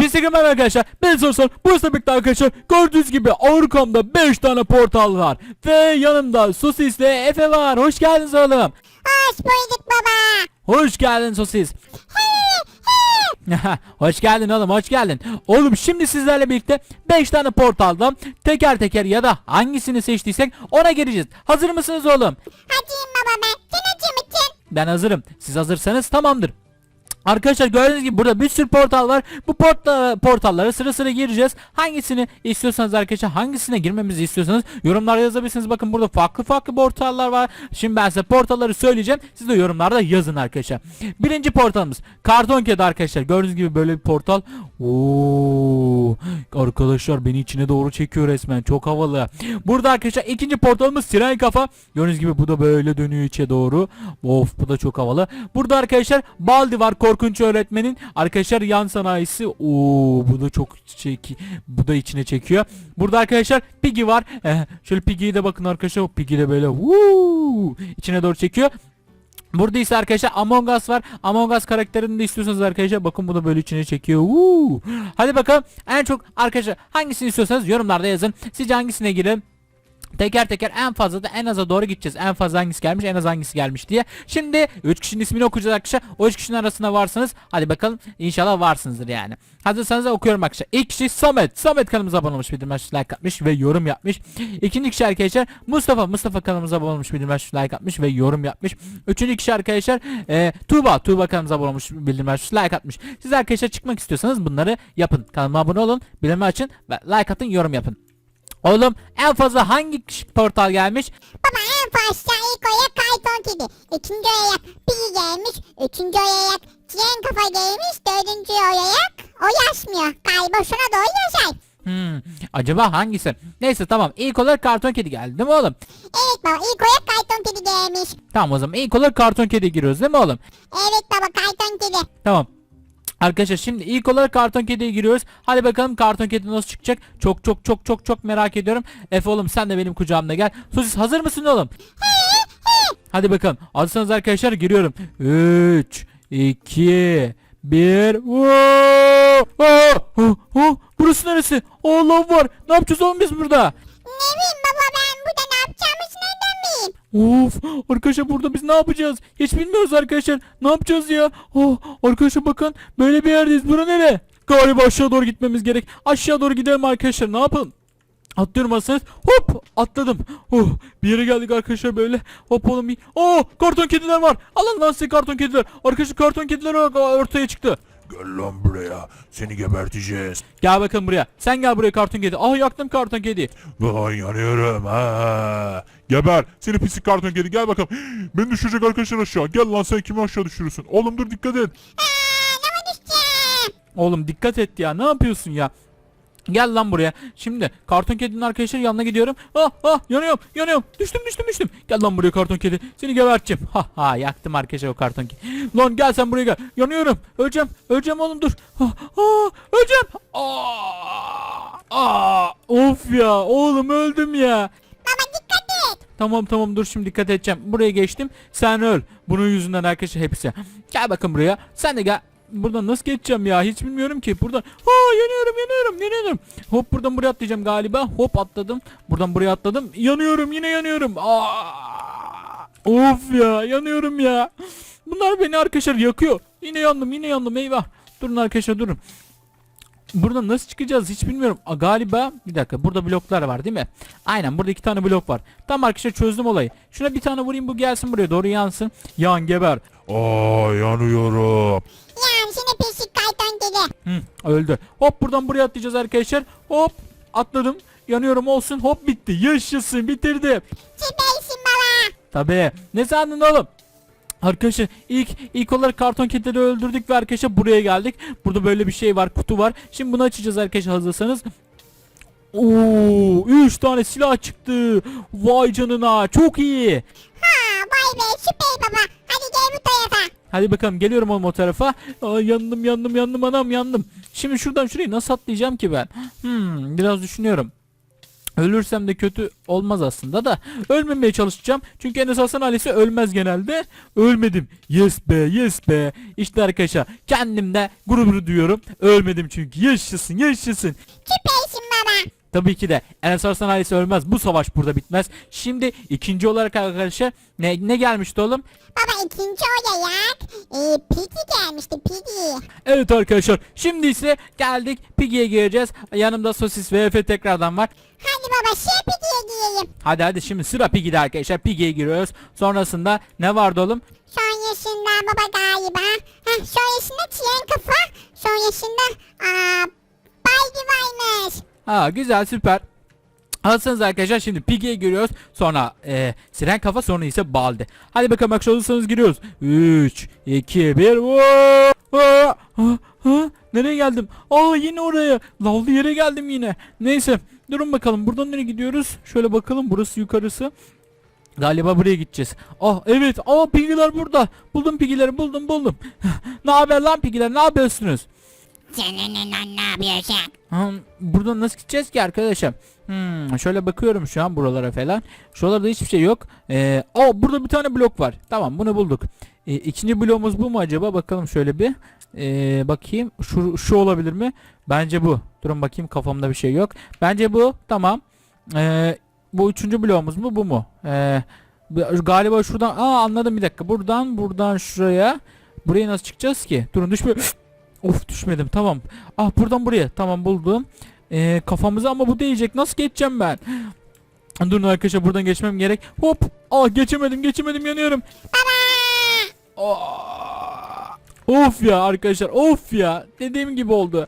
Hepinize merhaba arkadaşlar. Ben Sorsal. Burası birlikte arkadaşlar. Gördüğünüz gibi Avrupa'mda 5 tane portal var. Ve yanımda Sosis'le Efe var. Hoş geldiniz oğlum. Hoş bulduk baba. Hoş geldin Sosis. hoş geldin oğlum hoş geldin. Oğlum şimdi sizlerle birlikte 5 tane portaldan teker teker ya da hangisini seçtiysek ona gireceğiz. Hazır mısınız oğlum? Hacıyım baba ben. Sen hacı mısın? Ben hazırım. Siz hazırsanız tamamdır. Arkadaşlar gördüğünüz gibi burada bir sürü portal var. Bu porta, portallara sıra sıra gireceğiz. Hangisini istiyorsanız arkadaşlar hangisine girmemizi istiyorsanız yorumlara yazabilirsiniz. Bakın burada farklı farklı portallar var. Şimdi ben size portalları söyleyeceğim. Siz de yorumlarda yazın arkadaşlar. Birinci portalımız Karton Kedi arkadaşlar. Gördüğünüz gibi böyle bir portal. Oo, arkadaşlar beni içine doğru çekiyor resmen. Çok havalı. Burada arkadaşlar ikinci portalımız Siren Kafa. Gördüğünüz gibi bu da böyle dönüyor içe doğru. Of bu da çok havalı. Burada arkadaşlar Baldi var korkunç öğretmenin. Arkadaşlar yan sanayisi. Oo bu da çok çeki bu da içine çekiyor. Burada arkadaşlar Piggy var. Eh, şöyle Piggy'ye de bakın arkadaşlar. Piggy de böyle woo, içine doğru çekiyor. Burada ise arkadaşlar Among Us var. Among Us karakterini de istiyorsanız arkadaşlar bakın bu da böyle içine çekiyor. Woo. Hadi bakalım en çok arkadaşlar hangisini istiyorsanız yorumlarda yazın. Sizce hangisine girelim? Teker teker en fazla da en aza doğru gideceğiz. En fazla hangisi gelmiş en az hangisi gelmiş diye. Şimdi 3 kişinin ismini okuyacağız arkadaşlar. O 3 kişinin arasında varsanız hadi bakalım inşallah varsınızdır yani. Hazırsanız okuyorum arkadaşlar. İlk kişi Samet. Samet kanalımıza abone olmuş bildirim açmış like atmış ve yorum yapmış. İkinci kişi arkadaşlar Mustafa. Mustafa kanalımıza abone olmuş bildirim açmış like atmış ve yorum yapmış. Üçüncü kişi arkadaşlar e, Tuğba. Tuğba kanalımıza abone olmuş bildirim açmış like atmış. Siz arkadaşlar çıkmak istiyorsanız bunları yapın. Kanalıma abone olun. Bildirimi açın ve like atın yorum yapın. Oğlum en fazla hangi portal gelmiş? Baba en başta ilk oyak kayton kedi. İkinci oyak Piggy gelmiş. Üçüncü oyak Cihan kafa gelmiş. Dördüncü oyak o yaşmıyor. Galiba şuna doğru yaşay. Hmm, acaba hangisi? Neyse tamam ilk olarak karton kedi geldi değil mi oğlum? Evet baba ilk oyak kayton kedi gelmiş. Tamam o zaman ilk olarak karton kedi giriyoruz değil mi oğlum? Evet baba kayton kedi. Tamam. Arkadaşlar şimdi ilk olarak karton kediye giriyoruz. Hadi bakalım karton kedi nasıl çıkacak? Çok çok çok çok çok merak ediyorum. Efe oğlum sen de benim kucağımda gel. Sosis hazır mısın oğlum? Hadi bakalım. Hazırsanız arkadaşlar giriyorum. 3 2 1 Burası neresi? Allah var. Ne yapacağız oğlum biz burada? Ne Of arkadaşlar burada biz ne yapacağız? Hiç bilmiyoruz arkadaşlar. Ne yapacağız ya? Oh, arkadaşlar bakın böyle bir yerdeyiz. Bura nere? Galiba aşağı doğru gitmemiz gerek. Aşağı doğru gidelim arkadaşlar. Ne yapalım? Atlıyorum aslında. Hop atladım. Oh, bir yere geldik arkadaşlar böyle. Hop oğlum bir. Oh karton kediler var. Alın lan size karton kediler. Arkadaşlar karton kediler or- ortaya çıktı. Gel lan buraya. Seni geberteceğiz. Gel bakalım buraya. Sen gel buraya karton kedi. Ah yaktım karton kedi. Vay yanıyorum ha. Geber. Seni pislik karton kedi gel bakalım. Beni düşürecek arkadaşlar aşağı. Gel lan sen kimi aşağı düşürürsün. Oğlum dur dikkat et. Eee ne düşeceğim? Oğlum dikkat et ya. Ne yapıyorsun ya? Gel lan buraya. Şimdi karton kedinin arkadaşlar yanına gidiyorum. Ah ah yanıyorum yanıyorum. Düştüm düştüm düştüm. Gel lan buraya karton kedi. Seni geberteceğim. Ha ha yaktım arkadaşlar o karton kedi. Lan gel sen buraya gel. Yanıyorum. Öleceğim. Öleceğim oğlum dur. Ah, ah, öleceğim. Aa, aa, of ya oğlum öldüm ya. Baba dikkat et. Tamam tamam dur şimdi dikkat edeceğim. Buraya geçtim. Sen öl. Bunun yüzünden arkadaşlar hepsi. Gel bakın buraya. Sen de gel. Buradan nasıl geçeceğim ya? Hiç bilmiyorum ki. Buradan. Ha yanıyorum yanıyorum yanıyorum. Hop buradan buraya atlayacağım galiba. Hop atladım. Buradan buraya atladım. Yanıyorum yine yanıyorum. Aa! Of ya yanıyorum ya. Bunlar beni arkadaşlar yakıyor. Yine yandım yine yandım eyvah. Durun arkadaşlar durun. Buradan nasıl çıkacağız hiç bilmiyorum. Aa, galiba bir dakika burada bloklar var değil mi? Aynen burada iki tane blok var. Tamam arkadaşlar çözdüm olayı. Şuna bir tane vurayım bu gelsin buraya doğru yansın. Yan geber. Aa yanıyorum. Yani seni pislik kayton kedi. Hı, öldü. Hop buradan buraya atlayacağız arkadaşlar. Hop atladım. Yanıyorum olsun. Hop bitti. Yaşasın bitirdim. Süpersin baba. Tabii. Ne sandın oğlum? Arkadaşlar ilk ilk olarak karton kedileri öldürdük ve arkadaşlar buraya geldik. Burada böyle bir şey var, kutu var. Şimdi bunu açacağız arkadaşlar hazırsanız. Oo, 3 tane silah çıktı. Vay canına, çok iyi. Ha vay be süper baba. Hadi gel bu tarafa. Hadi bakalım geliyorum oğlum o tarafa. Aa, yandım yandım yandım anam yandım. Şimdi şuradan şurayı nasıl atlayacağım ki ben? Hmm, biraz düşünüyorum. Ölürsem de kötü olmaz aslında da ölmemeye çalışacağım. Çünkü Enes Hasan ailesi ölmez genelde. Ölmedim. Yes be yes be. İşte arkadaşlar kendimde gurur duyuyorum. Ölmedim çünkü. Yaşasın yaşasın. Baba. Tabii ki de Enes Arslan ailesi ölmez. Bu savaş burada bitmez. Şimdi ikinci olarak arkadaşlar ne, ne gelmişti oğlum? Baba ikinci olarak e, Piggy gelmişti Piggy. Evet arkadaşlar şimdi ise geldik Piggy'ye gireceğiz. Yanımda Sosis ve Efe tekrardan var. Hadi baba şey Piggy'ye girelim. Hadi hadi şimdi sıra Piggy'de arkadaşlar. Piggy'ye giriyoruz. Sonrasında ne vardı oğlum? Sonrasında baba galiba. Heh, sonrasında tren kafa. Sonrasında aa, Baldi varmış. Ha güzel süper. Hazırsanız arkadaşlar şimdi Piggy'ye giriyoruz. Sonra e, Siren Kafa sonra ise Baldi. Hadi bakalım akşam olursanız giriyoruz. 3, 2, 1. Aa, ha, ha, nereye geldim? Aa yine oraya. Lavlı yere geldim yine. Neyse durun bakalım buradan nereye gidiyoruz? Şöyle bakalım burası yukarısı. Galiba buraya gideceğiz. Ah evet. Aa Piggy'ler burada. Buldum Piggy'leri buldum buldum. ne haber lan Piggy'ler ne yapıyorsunuz? Senin ne yapıyorsun? Hmm, buradan nasıl gideceğiz ki arkadaşım? Hmm, şöyle bakıyorum şu an buralara falan. Şuralarda hiçbir şey yok. Ee, aa, burada bir tane blok var. Tamam bunu bulduk. Ee, ikinci bloğumuz bu mu acaba? Bakalım şöyle bir. Ee, bakayım. Şu, şu olabilir mi? Bence bu. Durun bakayım kafamda bir şey yok. Bence bu. Tamam. Ee, bu üçüncü bloğumuz mu? Bu mu? Ee, galiba şuradan. Aa anladım bir dakika. Buradan buradan şuraya. Buraya nasıl çıkacağız ki? Durun düşme. Of düşmedim tamam. Ah buradan buraya tamam buldum. Ee, kafamıza ama bu değecek nasıl geçeceğim ben? Durun arkadaşlar buradan geçmem gerek. Hop. Ah geçemedim geçemedim yanıyorum. Ah. Of ya arkadaşlar of ya dediğim gibi oldu.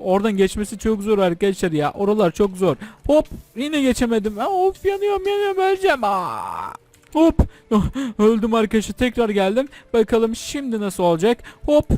Oradan geçmesi çok zor arkadaşlar ya. Oralar çok zor. Hop yine geçemedim. Ah, Of yanıyorum yanıyorum öleceğim. Aa. Hop Oh, öldüm arkadaşlar tekrar geldim. Bakalım şimdi nasıl olacak. Hop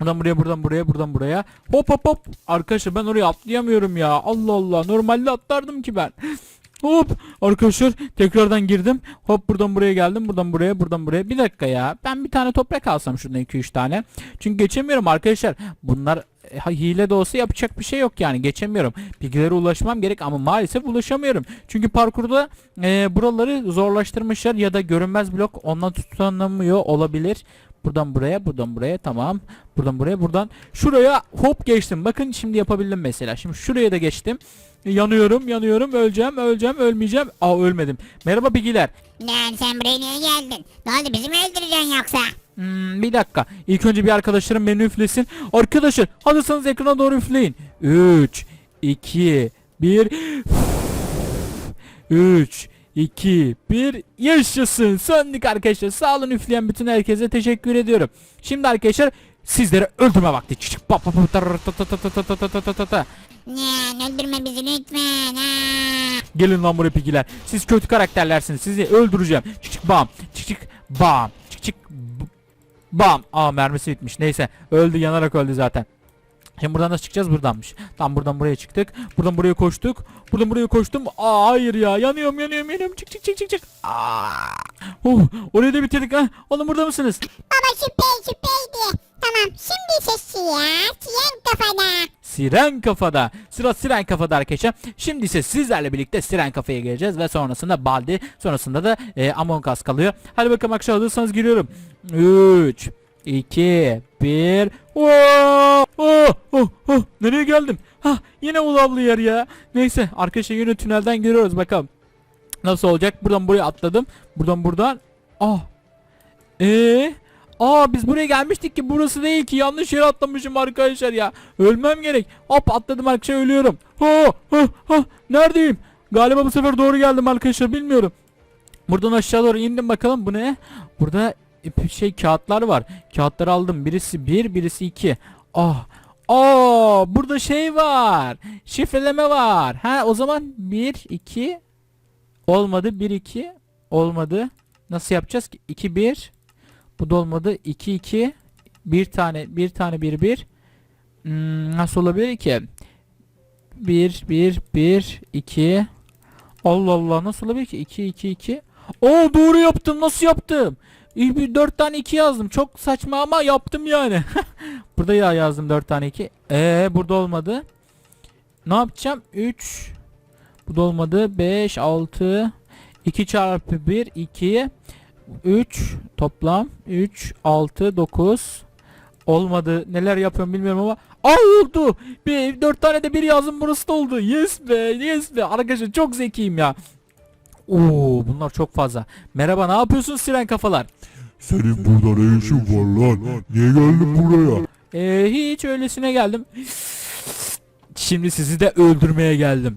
Buradan buraya buradan buraya buradan buraya. Hop hop hop. Arkadaşlar ben oraya atlayamıyorum ya. Allah Allah. Normalde atlardım ki ben. Hop. Arkadaşlar tekrardan girdim. Hop buradan buraya geldim. Buradan buraya buradan buraya. Bir dakika ya. Ben bir tane toprak alsam şuradan 2-3 tane. Çünkü geçemiyorum arkadaşlar. Bunlar e, hile de olsa yapacak bir şey yok yani. Geçemiyorum. Bilgilere ulaşmam gerek ama maalesef ulaşamıyorum. Çünkü parkurda e, buraları zorlaştırmışlar ya da görünmez blok ondan tutunamıyor olabilir. Buradan buraya, buradan buraya tamam. Buradan buraya, buradan şuraya hop geçtim. Bakın şimdi yapabildim mesela. Şimdi şuraya da geçtim. Yanıyorum, yanıyorum, öleceğim, öleceğim, ölmeyeceğim. Aa ölmedim. Merhaba bilgiler. Lan sen buraya niye geldin? Ne oldu bizi mi öldüreceksin yoksa? Hmm, bir dakika. İlk önce bir arkadaşlarım beni üflesin. Arkadaşlar hazırsanız ekrana doğru üfleyin. 3, 2, 1. 3, 2, 1 yaşasın söndük arkadaşlar sağ olun üfleyen bütün herkese teşekkür ediyorum şimdi arkadaşlar sizlere öldürme vakti ne öldürme bizi lütfen gelin lan buraya pigiler siz kötü karakterlersiniz sizi öldüreceğim çık çık bam çık çık bam çık çık bam aa mermisi bitmiş neyse öldü yanarak öldü zaten Şimdi buradan nasıl çıkacağız? Buradanmış. Tam buradan buraya çıktık. Buradan buraya koştuk. Buradan buraya koştum. Aa hayır ya. Yanıyorum yanıyorum yanıyorum. Çık çık çık çık çık. Aa. Oh, orayı da bitirdik ha. Oğlum burada mısınız? Baba süper süperdi. Tamam şimdi sesi ya. Tren kafada. Siren Kafada. Sıra Siren Kafada arkadaşlar. Şimdi ise sizlerle birlikte Siren Kafa'ya geleceğiz ve sonrasında Baldi, sonrasında da e, Among Us kalıyor. Hadi bakalım akşam hazırsanız giriyorum. 3 2 1 oh, oh, oh, oh. Nereye geldim? Ha yine o lavlı yer ya. Neyse arkadaşlar yine tünelden giriyoruz bakalım. Nasıl olacak? Buradan buraya atladım. Buradan buradan. Ah. Eee? Aa biz buraya gelmiştik ki burası değil ki yanlış yere atlamışım arkadaşlar ya. Ölmem gerek. Hop atladım arkadaşlar ölüyorum. Ha, ha, ha. Neredeyim? Galiba bu sefer doğru geldim arkadaşlar bilmiyorum. Buradan aşağı doğru indim bakalım bu ne? Burada şey kağıtlar var. Kağıtları aldım. Birisi bir, birisi iki. Ah. Aa, burada şey var. Şifreleme var. Ha o zaman 1 2 olmadı. 1 2 olmadı. Nasıl yapacağız ki? 2 1 bu da olmadı. 2 2 bir tane bir tane 1 1 hmm, nasıl olabilir ki? 1 1 1 2 Allah Allah nasıl olabilir ki? 2 2 2 Oo doğru yaptım. Nasıl yaptım? İlk bir 4 tane 2 yazdım. Çok saçma ama yaptım yani. burada ya yazdım 4 tane 2. Ee burada olmadı. Ne yapacağım? 3 Bu da olmadı. 5 6 2 çarpı 1 2 3 toplam 3 6 9 olmadı. Neler yapıyorum bilmiyorum ama Aa oldu. Bir dört tane de bir yazdım burası da oldu. Yes be, yes be. Arkadaşlar çok zekiyim ya. Oo bunlar çok fazla. Merhaba ne yapıyorsun siren kafalar? Senin burada ne işin var lan? Niye geldin buraya? Ee, hiç öylesine geldim. Şimdi sizi de öldürmeye geldim.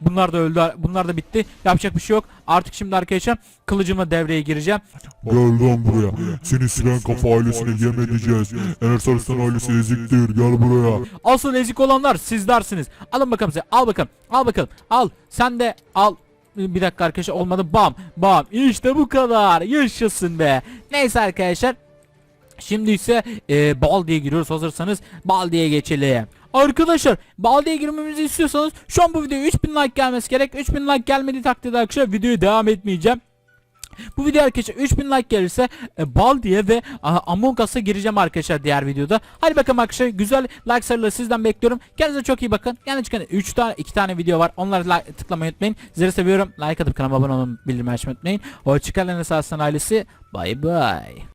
Bunlar da öldü. Bunlar da bitti. Yapacak bir şey yok. Artık şimdi arkadaşlar kılıcımla devreye gireceğim. Gel lan buraya. Seni siren kafa ailesine yem edeceğiz. Enes Arslan ailesi eziktir. Gel buraya. Asıl ezik olanlar sizlersiniz. Alın bakalım size. Al bakalım. Al bakalım. Al. Sen de al. Bir dakika arkadaşlar olmadı. Bam. Bam. İşte bu kadar. Yaşasın be. Neyse arkadaşlar. Şimdi ise e, bal diye giriyoruz hazırsanız bal diye geçelim. Arkadaşlar bal diye girmemizi istiyorsanız şu an bu videoya 3000 like gelmesi gerek. 3000 like gelmediği takdirde arkadaşlar videoyu devam etmeyeceğim. Bu video arkadaşlar 3000 like gelirse e, bal diye ve a, Among Us'a gireceğim arkadaşlar diğer videoda. Hadi bakalım arkadaşlar güzel like sayıları sizden bekliyorum. Kendinize çok iyi bakın. Yani çıkan 3 tane 2 tane video var. Onları like, tıklamayı unutmayın. Sizleri seviyorum. Like atıp kanalıma abone olmayı bildirim açmayı unutmayın. Hoşçakalın Esaslan ailesi. Bay bay.